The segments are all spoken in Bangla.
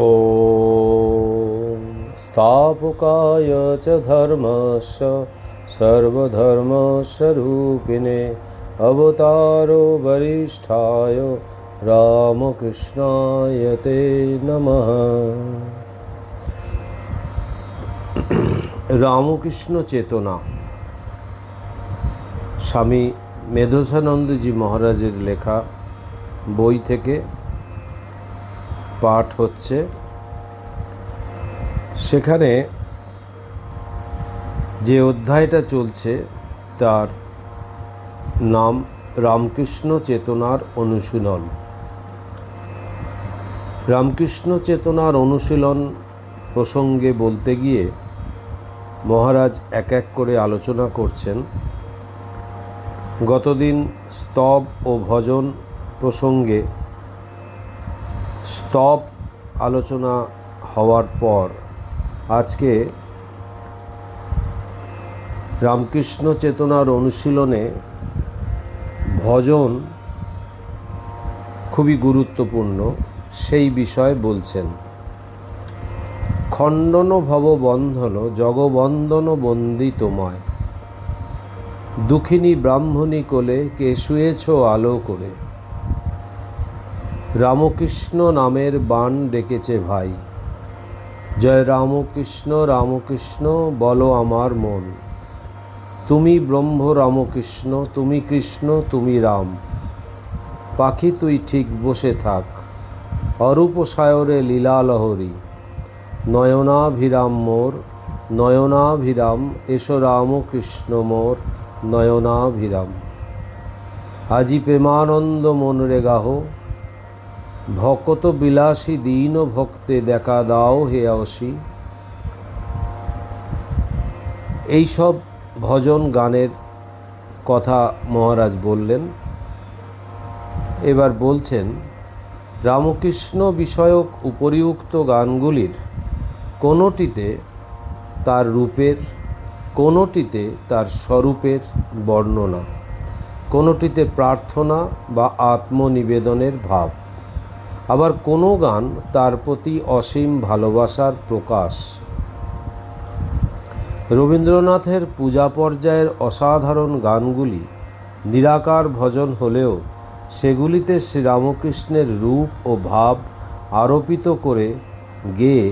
ॐ स्थापकाय च धर्मस्य सर्वधर्मस्वरूपिणे अवतारो वरिष्ठाय रामकृष्णाय ते नमः রামকৃষ্ণ চেতনা স্বামী মেধসানন্দজি মহারাজের লেখা বই থেকে পাঠ হচ্ছে। সেখানে যে অধ্যায়টা চলছে, তার নাম রামকৃষ্ণ চেতনার অনুশীলন। রামকৃষ্ণ চেতনার অনুশীলন প্রসঙ্গে বলতে গিয়ে মহারাজ এক এক করে আলোচনা করছেন। গতদিন স্তব ও ভজন প্রসঙ্গে স্তব আলোচনা হওয়ার পর আজকে রামকৃষ্ণ চেতনার অনুশীলনে ভজন খুবই গুরুত্বপূর্ণ, সেই বিষয় বলছেন। খণ্ডন ভব বন্ধন জগবন্দন বন্দি তোমায় দুঃখিনী ব্রাহ্মণী কোলে কে শুয়েছ আলো করে। রামকৃষ্ণ নামের বাণ ডেকেছে ভাই। জয় রামকৃষ্ণ রামকৃষ্ণ, বলো আমার মন। তুমি ব্রহ্ম রামকৃষ্ণ, তুমি কৃষ্ণ, তুমি রাম। পাখি তুই ঠিক বসে থাক, অরূপ সায়রে লীলা লহরী। নয়নাভিরাম মোর, নয়নাভিরাম, এসো রামকৃষ্ণ মোর, নয়নাভিরাম। আজি প্রেমানন্দ মন রে গাহ ভকত বিলাসী দীন ভক্তে দেখা দাও হে অসি। এইসব ভজন গানের কথা মহারাজ বললেন। এবার বলছেন, রামকৃষ্ণ বিষয়ক উপরিউক্ত গানগুলির কোনোটিতে তার রূপের, কোনোটিতে তার স্বরূপের বর্ণনা, কোনোটিতে প্রার্থনা বা আত্মনিবেদনের ভাব। আবার কোনো গান তার প্রতি অসীম ভালোবাসার প্রকাশ। রবীন্দ্রনাথের পূজা পর্যায়ের অসাধারণ গানগুলি নিরাকার ভজন হলেও সেগুলিতে শ্রীরামকৃষ্ণের রূপ ও ভাব আরোপিত করে গেয়ে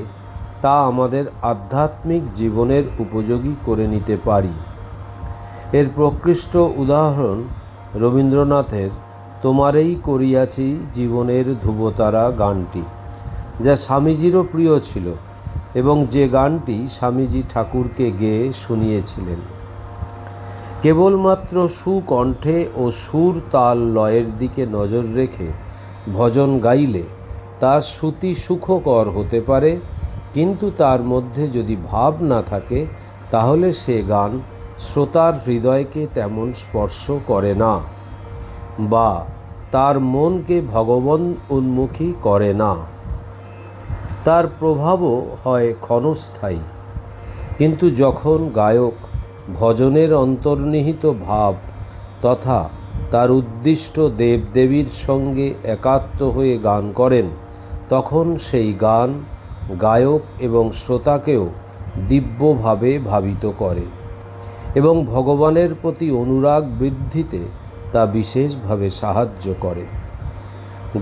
তা আমাদের আধ্যাত্মিক জীবনের উপযোগী করে নিতে পারি। এর প্রকৃষ্ট উদাহরণ রবীন্দ্রনাথের তোমারেই করিয়াছি জীবনের ধ্রুবতারা গানটি, যা স্বামীজিরও প্রিয় ছিল এবং যে গানটি স্বামীজি ঠাকুরকে গেয়ে শুনিয়েছিলেন। কেবলমাত্র সুকণ্ঠে ও সুর তাল লয়ের দিকে নজর রেখে ভজন গাইলে তা শ্রুতি সুখকর হতে পারে, কিন্তু তার মধ্যে যদি ভাব না থাকে, তাহলে সে গান শ্রোতার হৃদয়কে তেমন স্পর্শ করে না। বা তার মনকে ভগবান উন্মুখী করে না। তার প্রভাবও হয় ক্ষণস্থায়ী। কিন্তু যখন গায়ক ভজনের অন্তর্নিহিত ভাব তথা তার উদ্দিষ্ট দেবদেবীর সঙ্গে একাত্ম হয়ে গান করেন, তখন সেই গান গায়ক এবং শ্রোতাকেও দিব্যভাবে ভাবিত করে এবং ভগবানের প্রতি অনুরাগ বৃদ্ধিতে তা বিশেষভাবে সাহায্য করে।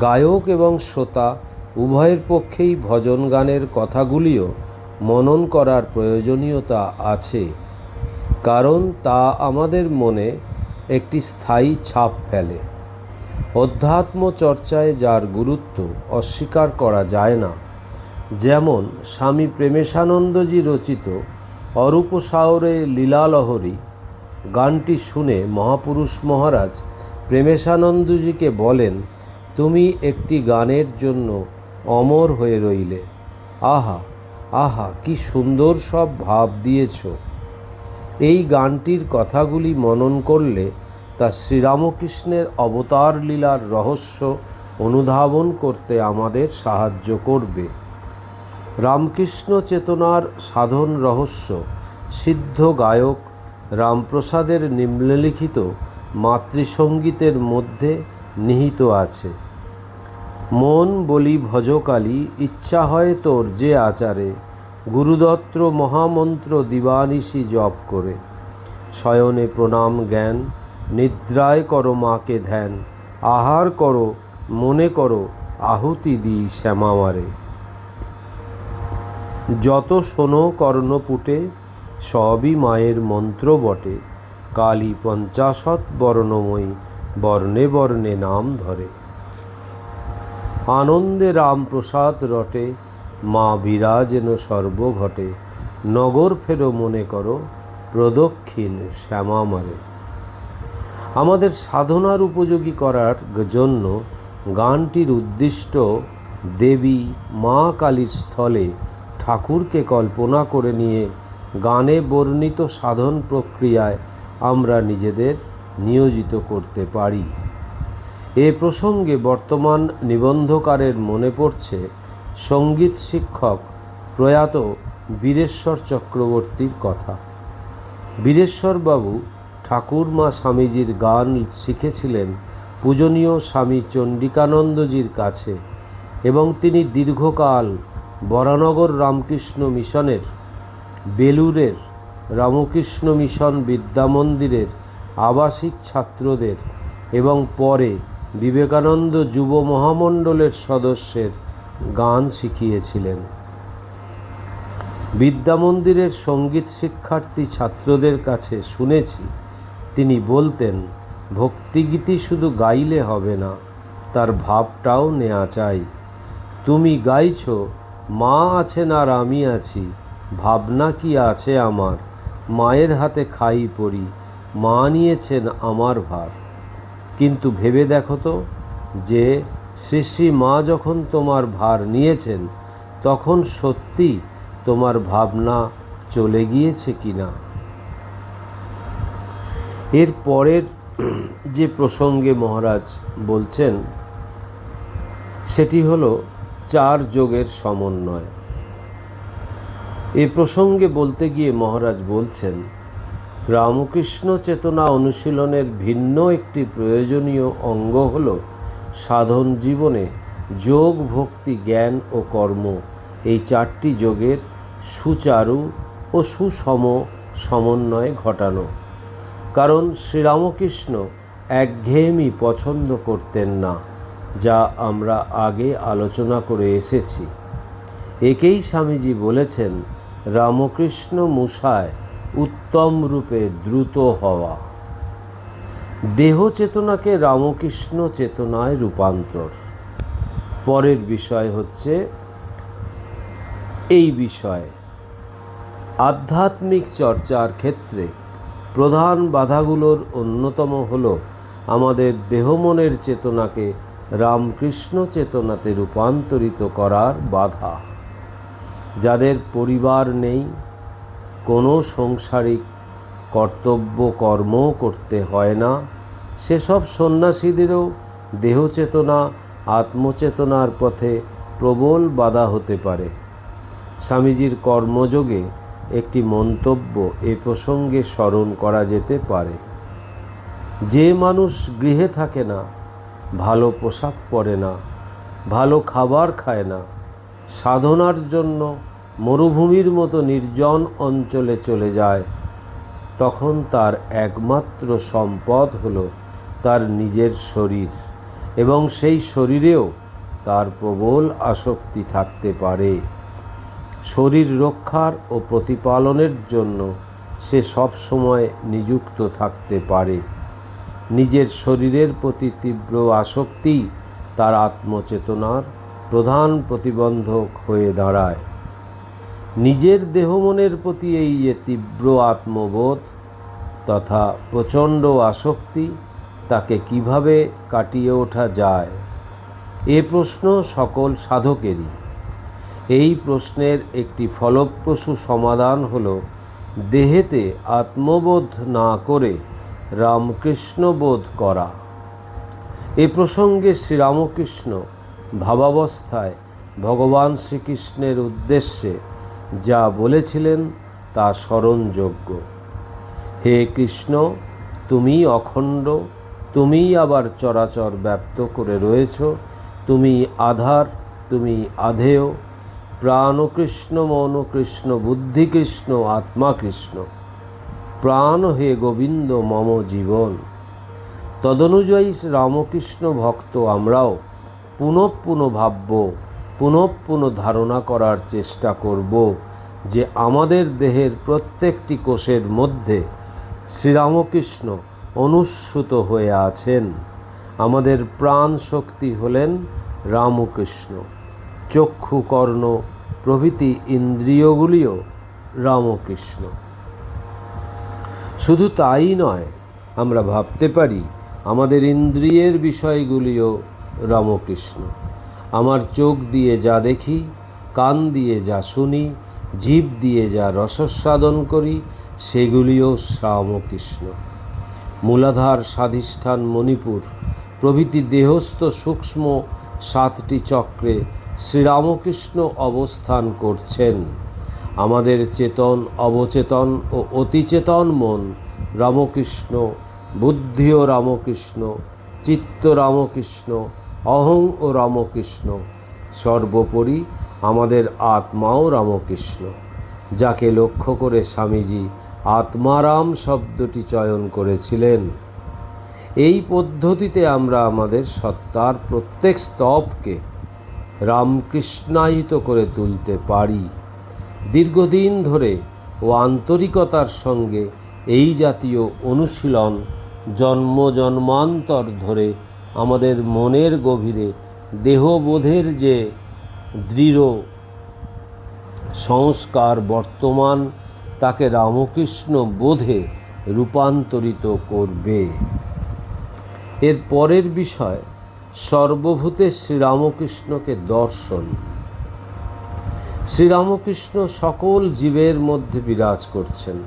গায়ক এবং শ্রোতা উভয়ের পক্ষেই ভজন গানের কথাগুলিও মনন করার প্রয়োজনীয়তা আছে। কারণ তা আমাদের মনে একটি স্থায়ী ছাপ ফেলে। অধ্যাত্ম চর্চায় যার গুরুত্ব অস্বীকার করা যায় না। যেমন স্বামী প্রেমেশানন্দজি রচিত অরূপ সাওরে লীলালহরী গানটি শুনে মহাপুরুষ মহারাজ প্রেমেশানন্দজিকে বলেন, তুমি একটি গানের জন্য অমর হয়ে রইলে। আহা আহা, কি সুন্দর সব ভাব দিয়েছ। এই গানটির কথাগুলি মনন করলে তা শ্রীরামকৃষ্ণের অবতার লীলার রহস্য অনুধাবন করতে আমাদের সাহায্য করবে। রামকৃষ্ণ চেতনার সাধন রহস্য, সিদ্ধ গায়ক রামপ্রসাদের নিম্নলিখিত মাতৃসঙ্গীতের মধ্যে নিহিত আছে। মন বলি ভজকালী, ইচ্ছা হয় তোর যে আচারে, গুরুদত্ত মহামন্ত্র দিবানিশি জপ করে। শয়নে প্রণাম জ্ঞান, নিদ্রায় করো মাকে ধ্যান, আহার করো, মনে করো আহুতি দিই শ্যামামারে। যত শোনো কর্ণপুটে সবই মায়ের মন্ত্র বটে। কালী পঞ্চাশৎ বর্ণময়ী, বর্ণে বর্ণে নাম ধরে। আনন্দে রামপ্রসাদ রটে, মা বিরাজেন সর্বঘটে। নগর ফেরো মনে করো, প্রদক্ষিণ শ্যামামারে আমাদের সাধনার উপযোগী করার জন্য গানটির উদ্দিষ্ট দেবী মা কালীর স্থলে ঠাকুরকে কল্পনা করে নিয়ে গানে বর্ণিত সাধন প্রক্রিয়ায় আমরা নিজেদের নিয়োজিত করতে পারি। এ প্রসঙ্গে বর্তমান নিবন্ধকারের মনে পড়ছে সংগীত শিক্ষক প্রয়াত বীরেশ্বর চক্রবর্তীর কথা। বীরেশ্বরবাবু ঠাকুরমা স্বামীজির গান শিখেছিলেন পূজনীয় স্বামী চণ্ডিকানন্দজির কাছে এবং তিনি দীর্ঘকাল বরানগর রামকৃষ্ণ মিশনের বেলুরের রামকৃষ্ণ মিশন বিদ্যামন্দিরের আবাসিক ছাত্রদের এবং পরে বিবেকানন্দ যুব মহামণ্ডলের সদস্যের গান শিখিয়েছিলেন। বিদ্যামন্দিরের সংগীত শিক্ষার্থী ছাত্রদের কাছে শুনেছি, তিনি বলতেন, ভক্তিগীতি শুধু গাইলে হবে না, তার ভাবটাও নেওয়া চাই। তুমি গাইছ, মা আছেন আর আমি আছি ভাবনা কি আছে আমার? মায়ের হাতে খাই পড়ি মা নিয়েছেন আমার ভার। কিন্তু ভেবে দেখো তো যে শ্রী মা যখন তোমার ভার নিয়েছেন, তখন সত্যি তোমার ভাবনা চলে গিয়েছে কি না? এর পরের যে প্রসঙ্গে মহারাজ বলছেন, সেটি হলো চার যোগের সমন্বয়। এ প্রসঙ্গে বলতে গিয়ে মহারাজ বলছেন, রামকৃষ্ণ চেতনা অনুশীলনের ভিন্ন একটি প্রয়োজনীয় অঙ্গ হল সাধন জীবনে যোগ ভক্তি জ্ঞান ও কর্ম। এই চারটি যোগের সুচারু ও সুসম সমন্বয় ঘটানো। কারণ শ্রীরামকৃষ্ণ একঘেয়েমি পছন্দ করতেন না, যা আমরা আগে আলোচনা করে এসেছি। একেই স্বামীজি বলেছেন রামকৃষ্ণ মুসায় উত্তম রূপে দ্রুত হওয়া। দেহ চেতনাকে রামকৃষ্ণ চেতনায় রূপান্তর। পরের বিষয় হচ্ছে, এই বিষয় আধ্যাত্মিক চর্চার ক্ষেত্রে প্রধান বাধাগুলোর অন্যতম হল আমাদের দেহমনের চেতনাকে রামকৃষ্ণ চেতনাতে রূপান্তরিত করার বাধা। যাদের পরিবার নেই, কোনো সংসারিক কর্তব্য কর্ম করতে হয় না। সেসব সন্ন্যাসীদেরও দেহচেতনা, আত্মচেতনার পথে প্রবল বাধা হতে পারে। স্বামীজির কর্মযোগে একটি মন্তব্য এ প্রসঙ্গে স্মরণ করা যেতে পারে। যে মানুষ গৃহে থাকে না, ভালো পোশাক পরে না, ভালো খাবার খায় না, সাধনার জন্য মরুভূমির মতো নির্জন অঞ্চলে চলে যায়। তখন তার একমাত্র সম্পদ হলো তার নিজের শরীর এবং সেই শরীরেও তার প্রবল আসক্তি থাকতে পারে। শরীর রক্ষার ও প্রতিপালনের জন্য সে সব সময় নিযুক্ত থাকতে পারে। নিজের শরীরের প্রতি তীব্র আসক্তি তার আত্মচেতনার প্রধান প্রতিবন্ধক হয়ে দাঁড়ায়। নিজের দেহমনের প্রতি এই যে তীব্র আত্মবোধ তথা প্রচণ্ড আসক্তি, তাকে কীভাবে কাটিয়ে ওঠা যায়? এ প্রশ্ন সকল সাধকেরই। এই প্রশ্নের একটি ফলপ্রসূ সমাধান হল, দেহেতে আত্মবোধ না করে রামকৃষ্ণবোধ করা। এ প্রসঙ্গে শ্রীরামকৃষ্ণ ভাবাবস্থায় ভগবান শ্রীকৃষ্ণের উদ্দেশ্যে যা বলেছিলেন তা স্মরণযোগ্য। হে কৃষ্ণ তুমি অখণ্ড, তুমিই আবার চরাচর ব্যপ্ত করে রয়েছ তুমি আধার তুমি আধেয়, প্রাণ কৃষ্ণ, মন কৃষ্ণ, বুদ্ধি কৃষ্ণ, আত্মা কৃষ্ণ। প্রাণ হে গোবিন্দ, মম জীবন। তদনুযায়ী রামকৃষ্ণ ভক্ত আমরাও পুনঃ পুনঃ ভাবব পুনঃ পুনঃ ধারণা করার চেষ্টা করব যে আমাদের দেহের প্রত্যেকটি কোষের মধ্যে শ্রীরামকৃষ্ণ অনুস্যুত হয়ে আছেন। আমাদের প্রাণ শক্তি হলেন রামকৃষ্ণ। চক্ষু কর্ণ প্রভৃতি ইন্দ্রিয়গুলিও রামকৃষ্ণ। শুধু তাই নয়, আমরা ভাবতে পারি আমাদের ইন্দ্রিয়ের বিষয়গুলিও রামকৃষ্ণ। আমার চোখ দিয়ে যা দেখি, কান দিয়ে যা শুনি, জীব দিয়ে যা রসস্বাদন করি, সেগুলিও শ্রামকৃষ্ণ। মূলাধার স্বাধিষ্ঠান মণিপুর, প্রভৃতি দেহস্থ সূক্ষ্ম সাতটি চক্রে শ্রীরামকৃষ্ণ অবস্থান করছেন। আমাদের চেতন অবচেতন ও অতিচেতন মন রামকৃষ্ণ, বুদ্ধিও রামকৃষ্ণ, চিত্ত রামকৃষ্ণ অহং ও রামকৃষ্ণ। সর্বোপরি আমাদের আত্মাও রামকৃষ্ণ, যাকে লক্ষ্য করে স্বামীজি আত্মারাম শব্দটি চয়ন করেছিলেন। এই পদ্ধতিতে আমরা আমাদের সত্তার প্রত্যেক স্তবকে রামকৃষ্ণায়িত করে তুলতে পারি। দীর্ঘদিন ধরে ও আন্তরিকতার সঙ্গে এই জাতীয় অনুশীলন জন্ম জন্মান্তর ধরে আমাদের মনের গভীরে দেহবোধের যে দৃঢ় সংস্কার বর্তমান, তাকে রামকৃষ্ণ বোধে রূপান্তরিত করবে। এর পরের বিষয়, সর্বভূতে শ্রীরামকৃষ্ণকে দর্শন। শ্রীরামকৃষ্ণ সকল জীবের মধ্যে বিরাজ করছেন।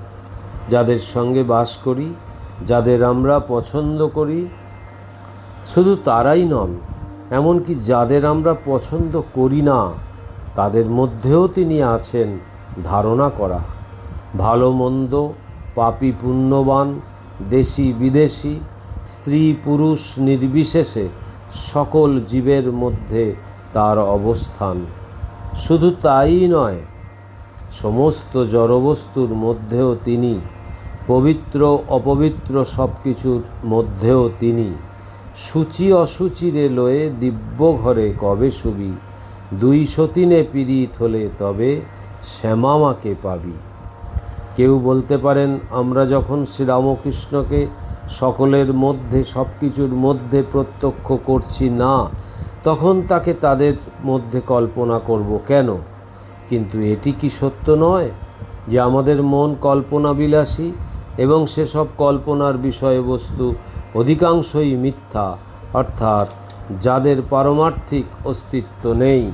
যাদের সঙ্গে বাস করি, যাদের আমরা পছন্দ করি শুধু তারাই নন, এমনকি যাদের আমরা পছন্দ করি না, তাদের মধ্যেও তিনি আছেন ধারণা করা। ভালো মন্দ পাপি পুণ্যবান, দেশি বিদেশি, স্ত্রী পুরুষ নির্বিশেষে সকল জীবের মধ্যে তার অবস্থান। শুধু তাই নয়, সমস্ত জড়বস্তুর মধ্যেও তিনি পবিত্র অপবিত্র সব কিছুর মধ্যেও তিনি। সূচি অসুচিরে লয়ে দিব্য ঘরে কবে শুবি? দুই সতীনে পীড়িত হলে তবে শ্যামামাকে পাবি। কেউ বলতে পারেন, আমরা যখন শ্রীরামকৃষ্ণকে সকলের মধ্যে সব কিছুর মধ্যে প্রত্যক্ষ করছি না, তখন তাকে তাদের মধ্যে কল্পনা করব কেন? কিন্তু এটি কি সত্য নয় যে আমাদের মন কল্পনা বিলাসী এবং সেসব কল্পনার বিষয়বস্তু অধিকাংশই মিথ্যা, অর্থাৎ যাদের পারমার্থিক অস্তিত্ব নেই।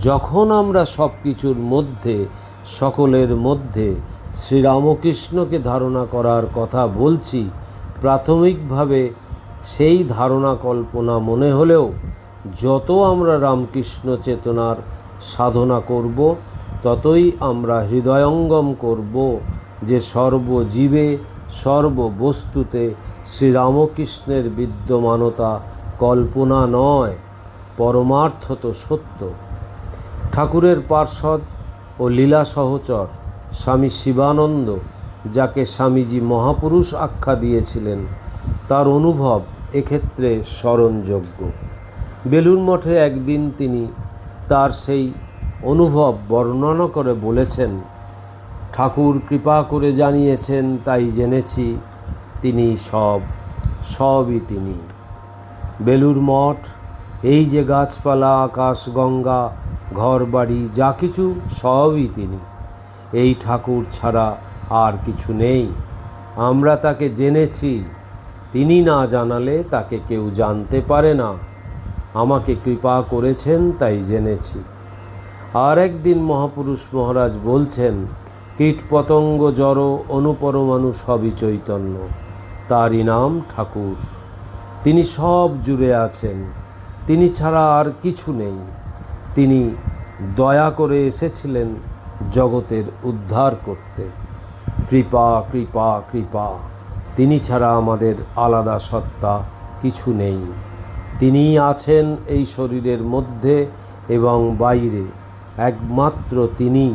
যখন আমরা সব কিছুর মধ্যে, সকলের মধ্যে শ্রীরামকৃষ্ণকে ধারণা করার কথা বলছি, প্রাথমিকভাবে সেই ধারণা কল্পনা মনে হলেও যত আমরা রামকৃষ্ণ চেতনার সাধনা করব, ততই আমরা হৃদয়ঙ্গম করব যে সর্বজীবে, সর্ববস্তুতে শ্রীরামকৃষ্ণের বিদ্যমানতা কল্পনা নয় পরমার্থত সত্য। ঠাকুরের পার্ষদ ও লীলা সহচর স্বামী শিবানন্দ, যাকে স্বামীজি মহাপুরুষ আখ্যা দিয়েছিলেন, তার অনুভব এক্ষেত্রে স্মরণযোগ্য। বেলুন মঠে একদিন তিনি তার সেই অনুভব বর্ণনা করে বলেছেন, ঠাকুর কৃপা করে জানিয়েছেন, তাই জেনেছি তিনি সব, সবই তিনি। বেলুর মঠ, এই যে গাছপালা, আকাশ, গঙ্গা ঘর বাড়ি যা কিছু, সবই তিনি। এই ঠাকুর ছাড়া আর কিছু নেই। আমরা তাকে জেনেছি। তিনি না জানালে তাকে কেউ জানতে পারে না। আমাকে কৃপা করেছেন, তাই জেনেছি। আর একদিন মহাপুরুষ মহারাজ বলছেন কীট পতঙ্গ জড় অনুপরমাণু সবই চৈতন্য। তারই নাম ঠাকুর। তিনি সব জুড়ে আছেন, তিনি ছাড়া আর কিছু নেই। তিনি দয়া করে এসেছিলেন জগতের উদ্ধার করতে। কৃপা কৃপা কৃপা, তিনি ছাড়া আমাদের আলাদা সত্তা কিছু নেই। তিনিই আছেন এই শরীরের মধ্যে এবং বাইরে, একমাত্র তিনি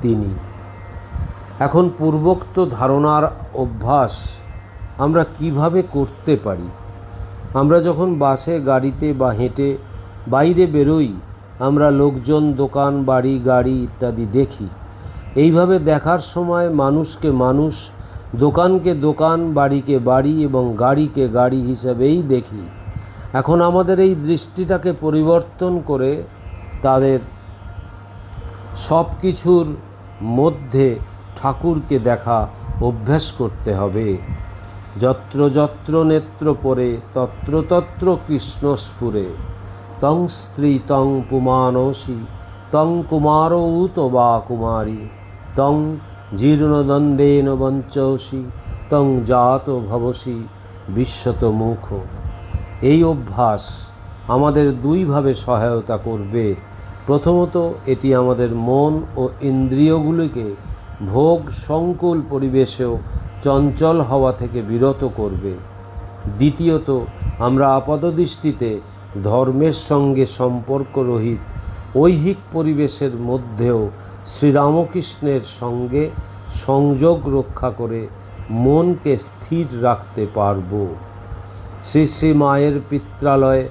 তিনি। এখন পূর্বোক্ত ধারণার অভ্যাস আমরা কীভাবে করতে পারি? আমরা যখন বাসে, গাড়িতে বা হেঁটে বাইরে বেরোই, আমরা লোকজন, দোকান, বাড়ি, গাড়ি ইত্যাদি দেখি। এইভাবে দেখার সময় মানুষকে মানুষ, দোকানকে দোকান, বাড়িকে বাড়ি এবং গাড়িকে গাড়ি হিসাবেই দেখি। এখন আমাদের এই দৃষ্টিটাকে পরিবর্তন করে তাদের সব কিছুর মধ্যে ঠাকুরকে দেখা অভ্যাস করতে হবে। যত্র যত্র নেত্র পরে, তত্র তত্র কৃষ্ণ স্ফুরে। তং স্ত্রী তং পুমানসি তং কুমার উত বা কুমারী। তং জীর্ণদণ্ডেন বঞ্চসি তং জাত ভবসি, বিশ্বত মুখ। এই অভ্যাস আমাদের দুইভাবে সহায়তা করবে। প্রথমত, এটি আমাদের মন ও ইন্দ্রিয়গুলিকে ভোগ সংকুল পরিবেশেও চঞ্চল হওয়া থেকে বিরত করবে। দ্বিতীয়ত, আমরা আপাতদৃষ্টিতে ধর্মের সঙ্গে সম্পর্করহিত ঐহিক পরিবেশের মধ্যেও শ্রীরামকৃষ্ণের সঙ্গে সংযোগ রক্ষা করে মনকে স্থির রাখতে পারব। শ্রী শ্রী মায়ের পিত্রালয়ে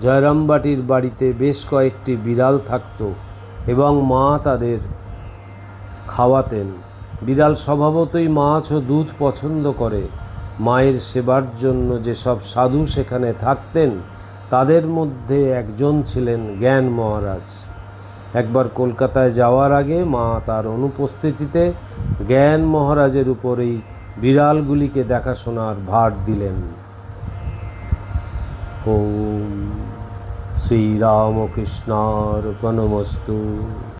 জয়রামবাটির বাড়িতে বেশ কয়েকটি বিড়াল থাকতো এবং মা তাদের খাওয়াতেন। বিড়াল স্বভাবতই মাছ ও দুধ পছন্দ করে। মায়ের সেবার জন্য যেসব সাধু সেখানে থাকতেন, তাদের মধ্যে একজন ছিলেন জ্ঞান মহারাজ। একবার কলকাতায় যাওয়ার আগে মা তার অনুপস্থিতিতে জ্ঞান মহারাজের উপরেই বিড়ালগুলিকে দেখাশোনার ভার দিলেন। ও ওম শ্রীরামকৃষ্ণার্পণমস্তু।